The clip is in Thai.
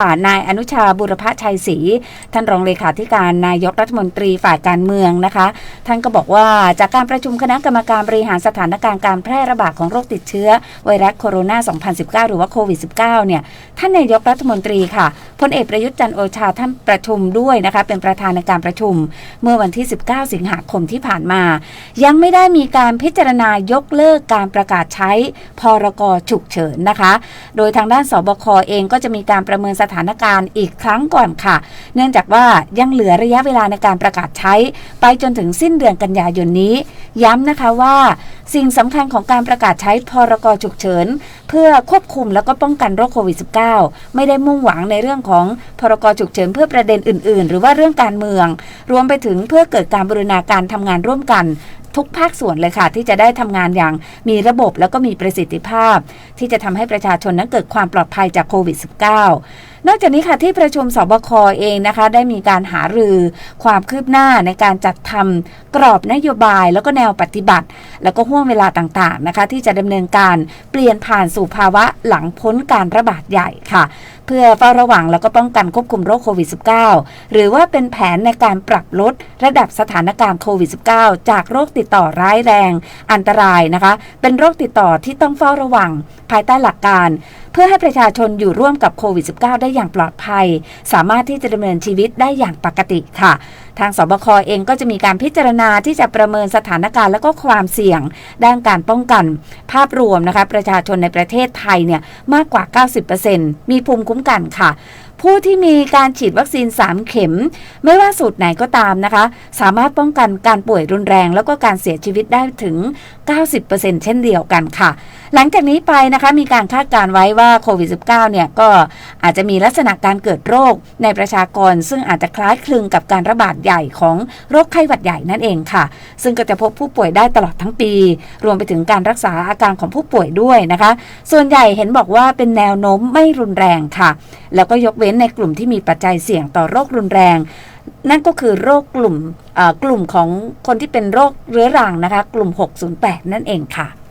นายอนุชาบุรพชัยศรีท่านรองเลขาธิการนายกรัฐมนตรีฝ่ายการเมืองนะคะ ท่านก็บอกว่าจากการประชุมคณะกรรมการบริหารสถานการณ์การแพร่ระบาดของโรคติดเชื้อ ไวรัสโคโรนา 2019 หรือว่าโควิด -19 เนี่ย ท่านนายกรัฐมนตรีค่ะพลเอกประยุทธ์จันโอชาท่านประชุมด้วยนะคะ เป็นประธานในการประชุมเมื่อวันที่ 19 สิงหาคมที่ผ่านมา ยังไม่ได้มีการพิจารณายกเลิกการประกาศใช้พรกฉุกเฉินนะคะ โดยทางด้านสบคเองก็จะมีการประเมินสถานการณ์อีกครั้งก่อนค่ะ เนื่องจากว่ายังเหลือระยะเวลาในการประกาศใช้ ไปจนถึงสิ้นเดือนกันยายนนี้ ย้ำนะคะว่า สิ่งสำคัญของการประกาศใช้พรกฉุกเฉิน เพื่อควบคุมแล้วก็ป้องกันโรคโควิด -19 ไม่ได้มุ่งหวังในเรื่องของพรกฉุกเฉินเพื่อประเด็นอื่น ๆ หรือว่าเรื่องการเมือง รวมไปถึงเพื่อเกิดการบรูรณาการทำงานร่วมกันทุกภาคส่วนเลยค่ะ ที่จะได้ทำงานอย่างมีระบบแล้วก็มีประสิทธิภาพ ที่จะทำให้ประชาชนนั้นเกิดความปลอดภัยจากโควิด -19 นอกจากนี้ค่ะที่ประชุมสบคเองนะคะ ได้มีการหารือความคืบหน้าในการจัดทำกรอบนโยบายแล้วก็แนวปฏิบัติ แล้วก็ห่วงเวลาต่างๆนะคะ ที่จะดำเนินการเปลี่ยนผ่านสู่ภาวะหลังพ้นการระบาดใหญ่ค่ะ เพื่อเฝ้าระวังแล้วก็ป้องกันควบคุมโรคโควิด -19 หรือว่าเป็นแผนในการปรับลดระดับสถานการณ์โควิด -19 จากโรคติดต่อร้ายแรง อันตรายนะคะ เป็นโรคติดต่อที่ต้องเฝ้าระวังภายใต้หลักการ พื่อให้ประชาชนอยู่ร่วมกับโควิด -19 ได้อย่างปลอดภัย สามารถที่จะดำเนินชีวิตได้อย่างปกติค่ะ ทางสบคเองก็จะมีการพิจารณาที่จะประเมินสถานการณ์และก็ความเสี่ยง ด้านการป้องกัน ภาพรวมนะคะประชาชนในประเทศไทยเนี่ยมากกว่า 90%มีภูมิคุ้มกันค่ะ ผู้ที่มีการฉีดวัคซีน 3 เข็ม ไม่ว่าสูตรไหนก็ตามนะคะ สามารถป้องกันการป่วยรุนแรง แล้วก็การเสียชีวิตได้ถึง 90%เช่นเดียวกันค่ะ หลังจากนี้ไปนะคะมีการคาดการไว้ว่าโควิด -19 เนี่ยก็อาจจะมีลักษณะการเกิดโรคในประชากร ซึ่งอาจจะคล้ายคลึงกับการระบาดใหญ่ของโรคไข้หวัดใหญ่นั่นเองค่ะ ซึ่งก็จะพบผู้ป่วยได้ตลอดทั้งปี รวมไปถึงการรักษาอาการของผู้ป่วยด้วยนะคะ ส่วนใหญ่เห็นบอกว่าเป็นแนวโน้มไม่รุนแรงค่ะแล้วก็ยกเว้นในกลุ่มที่มีปัจจัยเสี่ยงต่อโรครุนแรง นั่นก็คือโรคกลุ่มกลุ่มของคนที่เป็นโรคเรื้อรังนะคะ กลุ่ม 608 นั่นเองค่ะ